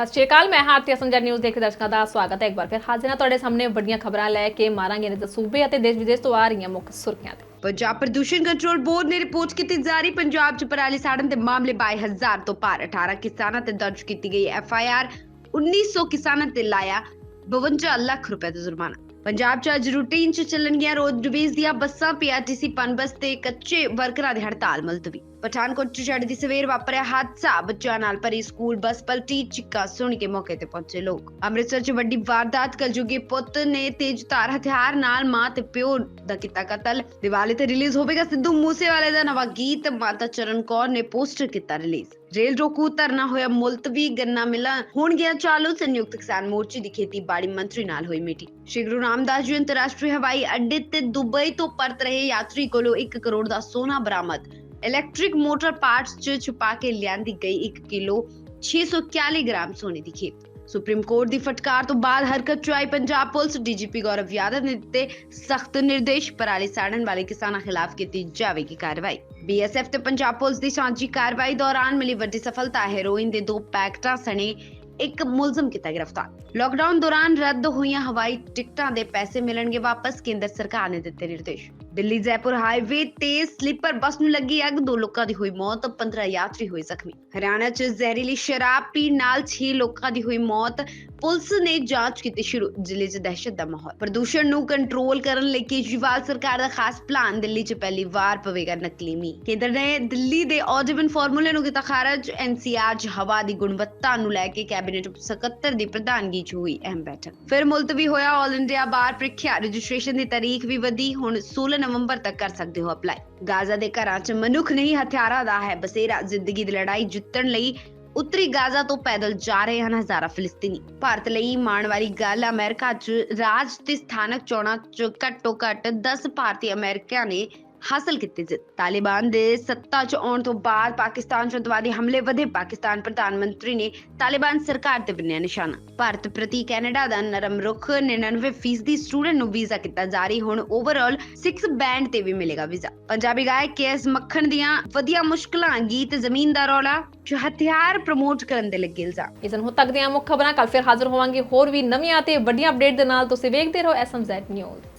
ਸਤਿ ਸ਼੍ਰੀ ਅਕਾਲ, ਮੈਂ ਹਾਰਤੀ ਅਸੰਜਾ ਨਿਊਜ਼ ਦੇਖ ਦਰਸ਼ਕਾਂ ਦਾ ਸਵਾਗਤ ਹੈ। ਇੱਕ ਵਾਰ ਫਿਰ ਹਾਜ਼ਰ ਹਾਂ ਤੁਹਾਡੇ ਸਾਹਮਣੇ ਵੱਡੀਆਂ ਖਬਰਾਂ ਲੈ ਕੇ ਮਾਰਾਂਗੇ ਨੇ ਸੂਬੇ ਅਤੇ ਦੇਸ਼ ਵਿਦੇਸ਼ ਤੋਂ ਆ ਰਹੀਆਂ ਮੁੱਖ ਸੁਰਖੀਆਂ ਤੇ। ਪੰਜਾਬ ਪ੍ਰਦੂਸ਼ਣ ਕੰਟਰੋਲ ਬੋਰਡ ਨੇ ਰਿਪੋਰਟ ਕੀਤੀ ਜਾ ਰਹੀ ਪੰਜਾਬ 'ਚ ਪਰਾਲੀ ਸਾੜਨ ਦੇ ਮਾਮਲੇ 22000 ਤੋਂ ਪਾਰ 18 ਕਿਸਾਨਾਂ ਤੇ ਦਰਜ ਕੀਤੀ ਗਈ ਐਫ ਆਈ ਆਰ 1900 ਕਿਸਾਨਾਂ ਤੇ ਲਾਇਆ 52 ਲੱਖ ਰੁਪਏ ਦਾ ਜੁਰਮਾਨਾ। ਪੰਜਾਬ 'ਚ ਅੱਜ ਰੂਟੀਨ 'ਚ ਚੱਲਣਗੀਆਂ ਰੋਡ ਦੀਆਂ ਬੱਸਾਂ ਪੀਆਰਟੀਸੀ ਪਨਬਸ ਤੇ ਕੱਚੇ ਵਰਕਰਾਂ ਦੀ ਹੜਤਾਲ, ਮੁਲਤਵੀ। ਪਠਾਨਕੋਟ 'ਚ ਛੜ ਦੀ ਸਵੇਰ ਵਾਪਰਿਆ ਹਾਦਸਾ, ਬੱਚਿਆਂ ਨਾਲ ਭਰੀ ਸਕੂਲ ਬੱਸ ਪਲਟੀ, ਚਿੱਕਾ ਸੁਣ ਕੇ ਮੌਕੇ ਤੇ ਪਹੁੰਚੇ ਲੋਕ। ਅੰਮ੍ਰਿਤਸਰ 'ਚ ਵੱਡੀ ਵਾਰਦਾਤ, ਕਲਯੁਗੀ ਪੁੱਤ ਨੇ ਤੇਜ਼ਧਾਰ ਹਥਿਆਰ ਨਾਲ ਮਾਂ ਤੇ ਪਿਓ ਦਾ ਕੀਤਾ ਕਤਲ। ਦੀਵਾਲੀ ਤੇ ਰਿਲੀਜ਼ ਹੋਵੇਗਾ ਸਿੱਧੂ ਮੂਸੇਵਾਲੇ ਦਾ ਨਵਾਂ ਗੀਤ, ਮਾਤਾ ਚਰਨ ਕੌਰ ਨੇ ਪੋਸਟਰ ਕੀਤਾ ਰਿਲੀਜ਼ ਰੇਲ ਰੋਕੂ, ਧਰਨਾ ਹੋਇਆ, ਮੁਲਤਵੀ ਗੰਨਾ ਮਿਲਾਂ ਹੁਣ ਗਿਆ, ਚਾਲੂ, ਸੰਯੁਕਤ ਕਿਸਾਨ ਮੋਰਚੇ ਦੀ ਖੇਤੀਬਾੜੀ ਮੰਤਰੀ ਨਾਲ ਹੋਈ ਮੀਟਿੰਗ। ਸ਼੍ਰੀ ਗੁਰੂ ਰਾਮਦਾਸ ਜੀ ਅੰਤਰਰਾਸ਼ਟਰੀ ਹਵਾਈ ਅੱਡੇ ਤੇ ਦੁਬਈ ਤੋਂ ਪਰਤ ਰਹੇ ਯਾਤਰੀ ਕੋਲੋਂ 1 ਕਰੋੜ ਦਾ ਸੋਨਾ ਬਰਾਮਦ। ਇਲੈਕਟ੍ਰਿਕ ਮੋਟਰ ਪਾਰਟਸ 'ਚ ਛੁਪਾ ਕੇ ਲਿਆਂਦੀ ਗਈ 1 ਕਿਲੋ 641 ਗ੍ਰਾਮ ਸੋਨੇ ਦੀ ਖੇਪ। ਸੁਪਰੀਮ ਕੋਰਟ ਦੀ ਫਟਕਾਰ ਤੋਂ ਬਾਅਦ ਹਰਕਤ 'ਚ ਪੰਜਾਬ ਪੁਲਿਸ। ਡੀਜੀਪੀ ਗੌਰਵ ਯਾਦਵ ਨੇ ਦਿੱਤੇ ਸਖਤ ਨਿਰਦੇਸ਼, ਪਰਾਲੀ ਸਾੜਨ ਵਾਲੇ ਕਿਸਾਨਾਂ ਖਿਲਾਫ ਕੀਤੀ ਜਾਵੇਗੀ ਕਾਰਵਾਈ। ਬੀਐਸਐਫ ਤੇ ਪੰਜਾਬ ਪੁਲਿਸ ਦੀ ਸਾਂਝੀ ਕਾਰਵਾਈ ਦੌਰਾਨ ਮਿਲੀ ਵੱਡੀ ਸਫਲਤਾ। ਹੈਰੋਇਨ ਦੇ ਦੋ ਪੈਕਟਾਂ ਸਣੇ ਇੱਕ ਮੁਲਜ਼ਮ ਕੀਤਾ ਗ੍ਰਿਫਤਾਰ। ਲਾਕਡਾਊਨ ਦੌਰਾਨ ਰੱਦ ਹੋਈਆਂ ਹਵਾਈ ਟਿਕਟਾਂ ਦੇ ਪੈਸੇ ਮਿਲਣਗੇ ਵਾਪਸ, ਕੇਂਦਰ ਸਰਕਾਰ ਨੇ ਦਿੱਤੇ ਨਿਰਦੇਸ਼। ਦਿੱਲੀ ਜੈਪੁਰ ਹਾਈਵੇ ਤੇ ਸਲੀਪਰ ਬੱਸ ਨੂੰ ਲੱਗੀ ਅੱਗ, ਦੋ ਲੋਕਾਂ ਦੀ ਹੋਈ ਮੌਤ 15 ਯਾਤਰੀ ਹੋਏ ਜ਼ਖਮੀ। ਹਰਿਆਣਾ 'ਚ ਜ਼ਹਿਰੀਲੀ ਸ਼ਰਾਬ ਪੀਣ ਨਾਲ 6 ਲੋਕਾਂ ਦੀ ਹੋਈ ਮੌਤ, ਪੁਲਿਸ ਨੇ ਜਾਂਚ ਕੀਤੀ ਸ਼ੁਰੂ, ਜ਼ਿਲ੍ਹੇ 'ਚ ਦਹਿਸ਼ਤ ਦਾ ਮਾਹੌਲ। ਪ੍ਰਦੂਸ਼ਣ ਨੂੰ ਕੰਟਰੋਲ ਕਰਨ ਲਈ ਕੇਜਰੀਵਾਲ ਸਰਕਾਰ ਦਾ ਖਾਸ ਪਲਾਨ ਦਿੱਲੀ 'ਚ ਪਹਿਲੀ ਵਾਰ ਪਵੇਗਾ ਨਕਲੀ ਮੀਂਹ। ਕੇਂਦਰ ਨੇ ਦਿੱਲੀ ਦੇ ਔਜਵਨ ਫਾਰਮੂਲੇ ਨੂੰ ਕੀਤਾ ਖਾਰਜ ਐਨਸੀਆਰ 'ਚ ਹਵਾ ਦੀ ਗੁਣਵੱਤਾ ਨੂੰ ਲੈ ਕੇ ਕੈਬਨਿਟ ਸਕੱਤਰ ਦੀ ਪ੍ਰਧਾਨਗੀ 'ਚ ਹੋਈ ਅਹਿਮ ਬੈਠਕ। ਫਿਰ ਮੁਲਤਵੀ ਹੋਇਆ ਆਲ ਇੰਡੀਆ ਬਾਰ ਪ੍ਰੀਖਿਆ, ਰਜਿਸਟ੍ਰੇਸ਼ਨ ਦੀ ਤਾਰੀਖ ਵੀ ਵਧੀ, ਹੁਣ 16 ਨਵੰਬਰ ਤੱਕ ਕਰ ਸਕਦੇ ਹੋ ਅਪਲਾਈ ਗਾਜ਼ਾ ਦੇ ਘਰਾਂ 'ਚ ਮਨੁੱਖ ਨਹੀਂ, ਹਥਿਆਰਾਂ ਦਾ ਹੈ। ਬਸੇਰਾ ਜ਼ਿੰਦਗੀ ਦੀ ਲੜਾਈ ਜਿੱਤਣ ਲਈ ਉੱਤਰੀ ਗਾਜ਼ਾ ਤੋਂ ਪੈਦਲ ਜਾ ਰਹੇ ਹਨ ਹਜ਼ਾਰਾਂ ਫਿਲਿਸਤੀਨੀ। ਭਾਰਤ ਲਈ ਮਾਣ ਵਾਲੀ ਗੱਲ, ਅਮਰੀਕਾ 'ਚ ਰਾਜ ਤੇ ਸਥਾਨਕ ਚੋਣਾਂ 'ਚ ਘੱਟੋ ਘੱਟ 10 ਭਾਰਤੀ ਅਮਰੀਕੀਆਂ ਨੇ ਹਾਸਲ ਕੀਤੀ ਜਿੱਤ ਤਾਲਿਬਾਨ ਦੇ ਸੱਤਾ 'ਚ ਆਉਣ ਤੋਂ ਬਾਅਦ ਪਾਕਿਸਤਾਨ 'ਚ ਅੱਤਵਾਦੀ ਹਮਲੇ ਵਧੇ। ਪਾਕਿਸਤਾਨ ਪ੍ਰਧਾਨ ਮੰਤਰੀ ਨੇ ਤਾਲਿਬਾਨ ਸਰਕਾਰ ਤੇ ਬੰਨਿਆ ਨਿਸ਼ਾਨਾ। ਭਾਰਤ ਪ੍ਰਤੀ ਕੈਨੇਡਾ ਦਾ ਨਰਮ ਰੁਖ 99% ਸਟੂਡੈਂਟ ਨੂੰ ਵੀਜ਼ਾ ਕੀਤਾ ਜਾਰੀ। ਹੁਣ ਓਵਰਆਲ 6 ਬੈਂਡ ਤੇ ਵੀ ਮਿਲੇਗਾ ਵੀਜ਼ਾ। ਪੰਜਾਬੀ ਗਾਇਕ ਕੇਐਸ ਮੱਖਣ ਦੀਆਂ ਵਧੀਆ ਮੁਸ਼ਕਲਾਂ, ਗੀਤ ਜ਼ਮੀਨ ਦਾ ਰੌਲਾ, ਹਥਿਆਰ ਪ੍ਰਮੋਟ ਕਰਨ ਦੇ ਲੱਗੇ ਇਲਜ਼ਾਮ। ਇਸ ਨੂੰ ਤੱਕ ਦੀਆਂ ਮੁੱਖ ਖਬਰਾਂ ਕੱਲ ਫਿਰ ਹਾਜ਼ਰ ਹੋਵਾਂਗੇ ਹੋਰ ਵੀ ਨਵੀਆਂ ਤੇ ਵੱਡੀਆਂ ਅਪਡੇਟ ਦੇ ਨਾਲ। ਤੁਸੀਂ ਵੇਖਦੇ ਰਹੋ ਐਸਐਮਜ਼ੈਡ ਨਿਊਜ਼।